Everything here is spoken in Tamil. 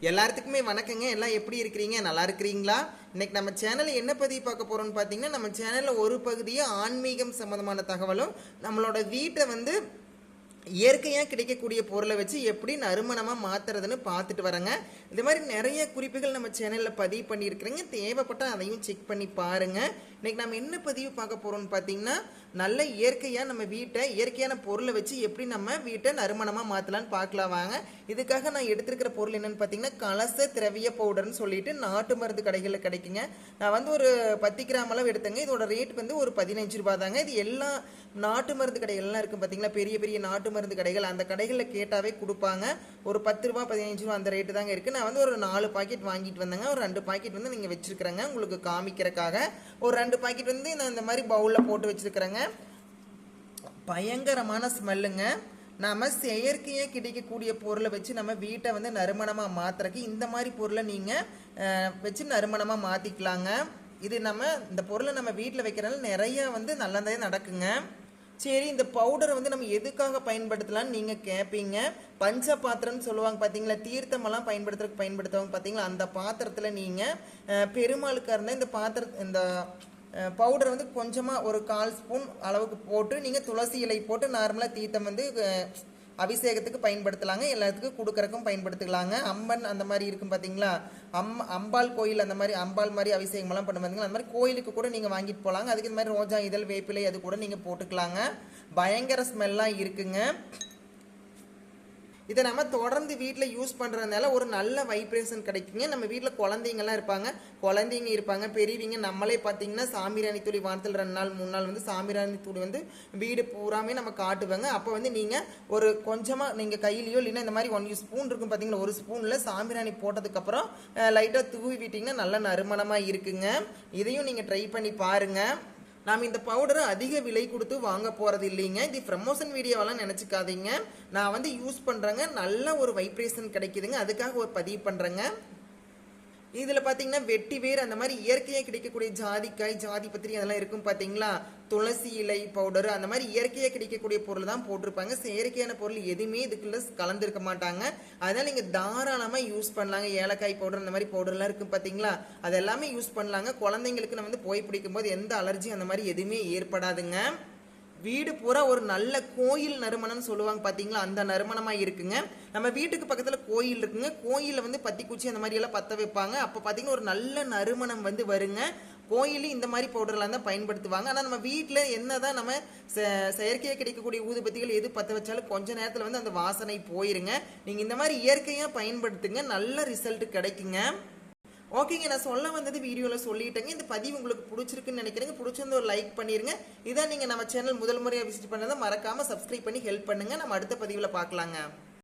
எல்லாத்துக்குமே வணக்கங்க. எல்லாம் எப்படி இருக்கிறீங்க? நல்லா இருக்கிறீங்களா? இன்னைக்கு நம்ம சேனலில் என்ன பதிவு பார்க்க போறோம்னு பார்த்தீங்கன்னா நம்ம சேனலில் ஒரு பகுதியும் ஆன்மீகம் சம்மந்தமான தகவலும் நம்மளோட வீட்டை வந்து இயற்கையாக கிடைக்கக்கூடிய பொருளை வச்சு எப்படி நறுமணமாக மாற்றுறதுன்னு பார்த்துட்டு வரேங்க. இது மாதிரி நிறைய குறிப்புகள் நம்ம சேனலில் பதிவு பண்ணியிருக்கிறேங்க. தேவைப்பட்டால் அதையும் செக் பண்ணி பாருங்கள் இன்றைக்கி நம்ம என்ன பதிவு பார்க்க போகிறோம்னு பார்த்தீங்கன்னா நல்ல இயற்கையாக நம்ம வீட்டை இயற்கையான பொருளை வச்சு எப்படி நம்ம வீட்டை நறுமணமாக மாற்றலான்னு பார்க்கலாம் வாங்க. இதுக்காக நான் எடுத்திருக்கிற பொருள் என்னென்னு பார்த்தீங்கன்னா கலச திரவிய பவுடர்னு சொல்லிட்டு நாட்டு மருந்து கடைகளில் கிடைக்குங்க. நான் வந்து ஒரு பத்து கிராம் அளவு எடுத்தேங்க. இதோட ரேட் வந்து ஒரு பதினஞ்சு ரூபா தாங்க. இது எல்லா நாட்டு மருந்து கடைகள்லாம் இருக்கும் பார்த்தீங்களா? பெரிய பெரிய நாட்டு மருந்து கடைகள் அந்த கடைகளில் கேட்டாவே கொடுப்பாங்க. ஒரு பத்து ரூபா பதினஞ்சு ரூபா அந்த ரேட்டு தாங்க இருக்குது நான் வந்து ஒரு நாலு பாக்கெட் வாங்கிட்டு வந்தேங்க. ஒரு ரெண்டு பாக்கெட் வந்து நீங்கள் வச்சுருக்கிறேங்க. உங்களுக்கு காமிக்கிறக்காக. ஒரு ரெண்டு பாக்கெட் வந்து நான் இந்த மாதிரி பவுலில் போட்டு வச்சுருக்கிறேங்க. பயங்கரமான ஸ்மெல்லுங்க நாம் செயற்கையாக கிடைக்கக்கூடிய பொருளை வச்சு நம்ம வீட்டை வந்து நறுமணமாக மாற்றுறக்கு இந்த மாதிரி பொருளை நீங்கள் வச்சு நறுமணமாக மாற்றிக்கலாங்க இது நம்ம இந்த பொருளை நம்ம வீட்டில் வைக்கிறனால நிறைய வந்து நல்லதே நடக்குங்க. சரி இந்த பவுடரை வந்து நம்ம எதுக்காக பயன்படுத்தலாம்னு நீங்கள் கேட்பீங்க பஞ்ச பாத்திரம்னு சொல்லுவாங்க பார்த்தீங்களா தீர்த்தமெல்லாம் பயன்படுத்துறதுக்கு பயன்படுத்துவாங்க பார்த்தீங்களா அந்த பாத்திரத்தில் நீங்கள் பெருமாளுக்காக இருந்தால் இந்த பாத்திர இந்த பவுடர் வந்து கொஞ்சமாக ஒரு கால் ஸ்பூன் அளவுக்கு போட்டு நீங்கள் துளசி இலை போட்டு நார்மலாக தீர்த்தம் வந்து அபிஷேகத்துக்கு பயன்படுத்தலாங்க எல்லாத்துக்கும் கொடுக்கறக்கும் பயன்படுத்திக்கலாங்க. அம்மன் அந்த மாதிரி இருக்கும் பார்த்தீங்களா அம் அம்பாள் கோயில் அந்த மாதிரி அம்பாள் மாதிரி அபிஷேகமெல்லாம் பண்ண பார்த்தீங்களா அந்த மாதிரி கோயிலுக்கு கூட நீங்கள் வாங்கிட்டு போகலாங்க. அதுக்கு இந்த மாதிரி ரோஜா இதழ் வேப்பிலை அது கூட நீங்கள் போட்டுக்கலாங்க. பயங்கர ஸ்மெல்லாம் இருக்குங்க. இதை நம்ம தொடர்ந்து வீட்டில் யூஸ் பண்ணுறதுனால ஒரு நல்ல வைப்ரேஷன் கிடைக்குங்க. நம்ம வீட்டில் குழந்தைங்கலாம் இருப்பாங்க. குழந்தைங்க இருப்பாங்க பெரியவங்க நம்மளே பார்த்தீங்கன்னா சாமிராணி தூளி வாரத்தில் ரெண்டு நாள் மூணு நாள் வந்து சாமிராணி தூளி வந்து வீடு பூராமே நம்ம காட்டுவாங்க. அப்போ வந்து நீங்கள் ஒரு கொஞ்சமாக நீங்கள் கையிலையோ இல்லைன்னா இந்த மாதிரி ஒன் ஸ்பூன் இருக்கும் பார்த்தீங்களா ஒரு ஸ்பூனில் சாமிராணி போட்டதுக்கப்புறம் லைட்டாக தூவி விட்டிங்கன்னா நல்ல நறுமணமாக இருக்குங்க. இதையும் நீங்கள் ட்ரை பண்ணி பாருங்கள் நாம் இந்த பவுடரை அதிக விலை கொடுத்து வாங்க போகிறது இல்லைங்க. இது ப்ரமோஷன் வீடியோவெல்லாம் நினச்சிக்காதீங்க. நான் வந்து யூஸ் பண்ணுறேங்க நல்ல ஒரு வைப்ரேஷன் கிடைக்குதுங்க. அதுக்காக ஒரு பதிவு பண்ணுறேங்க இதில் பார்த்தீங்கன்னா வெட்டி வேர் அந்த மாதிரி இயற்கையாக கிடைக்கக்கூடிய ஜாதிக்காய் ஜாதி பத்திரி அதெல்லாம் இருக்கும் பார்த்தீங்களா துளசி இலை பவுடர் அந்த மாதிரி இயற்கையாக கிடைக்கக்கூடிய பொருள் தான் போட்டிருப்பாங்க. செயற்கையான பொருள் எதுவுமே இதுக்குள்ள கலந்துருக்க மாட்டாங்க. அதனால் நீங்கள் தாராளமாக யூஸ் பண்ணலாங்க. ஏலக்காய் பவுடர் அந்த மாதிரி பவுடர்லாம் இருக்கும் பார்த்தீங்களா அதெல்லாமே யூஸ் பண்ணலாங்க. குழந்தைங்களுக்கு நம்ம வந்து போய் பிடிக்கும்போது எந்த அலர்ஜி அந்த மாதிரி எதுவுமே ஏற்படாதுங்க. வீடு பூரா ஒரு நல்ல கோயில் நறுமணம்னு சொல்லுவாங்க பார்த்தீங்களா அந்த நறுமணமாக இருக்குங்க. நம்ம வீட்டுக்கு பக்கத்தில் கோயில் இருக்குங்க. கோயிலில் வந்து பத்தி குச்சி அந்த மாதிரி எல்லாம் பற்ற வைப்பாங்க. அப்போ பார்த்தீங்கன்னா ஒரு நல்ல நறுமணம் வந்து வருங்க. கோயிலும் இந்த மாதிரி பவுடர்லாம் தான் பயன்படுத்துவாங்க. ஆனால் நம்ம வீட்டில் என்ன தான் நம்ம செ- செயற்கையாக கிடைக்கக்கூடிய ஊதுபத்திகள் எது பற்ற வச்சாலும் கொஞ்சம் நேரத்தில் வந்து அந்த வாசனை போயிருங்க. நீங்கள் இந்த மாதிரி இயற்கையாக பயன்படுத்துங்க. நல்ல ரிசல்ட் கிடைக்குங்க. ஓகேங்க நான் சொல்ல வந்தது வீடியோவில் சொல்லிட்டேங்க. இந்த பதிவு உங்களுக்கு பிடிச்சிருக்குன்னு நினைக்கிறேங்க. பிடிச்சிருந்த ஒரு லைக் பண்ணிடுங்க இதான் நீங்கள் நம்ம சேனல் முதல் முறையாக விசிட் பண்ணதை மறக்காமல் சப்ஸ்கிரைப் பண்ணி ஹெல்ப் பண்ணுங்கள் நம்ம அடுத்த பதிவில் பார்க்கலாங்க.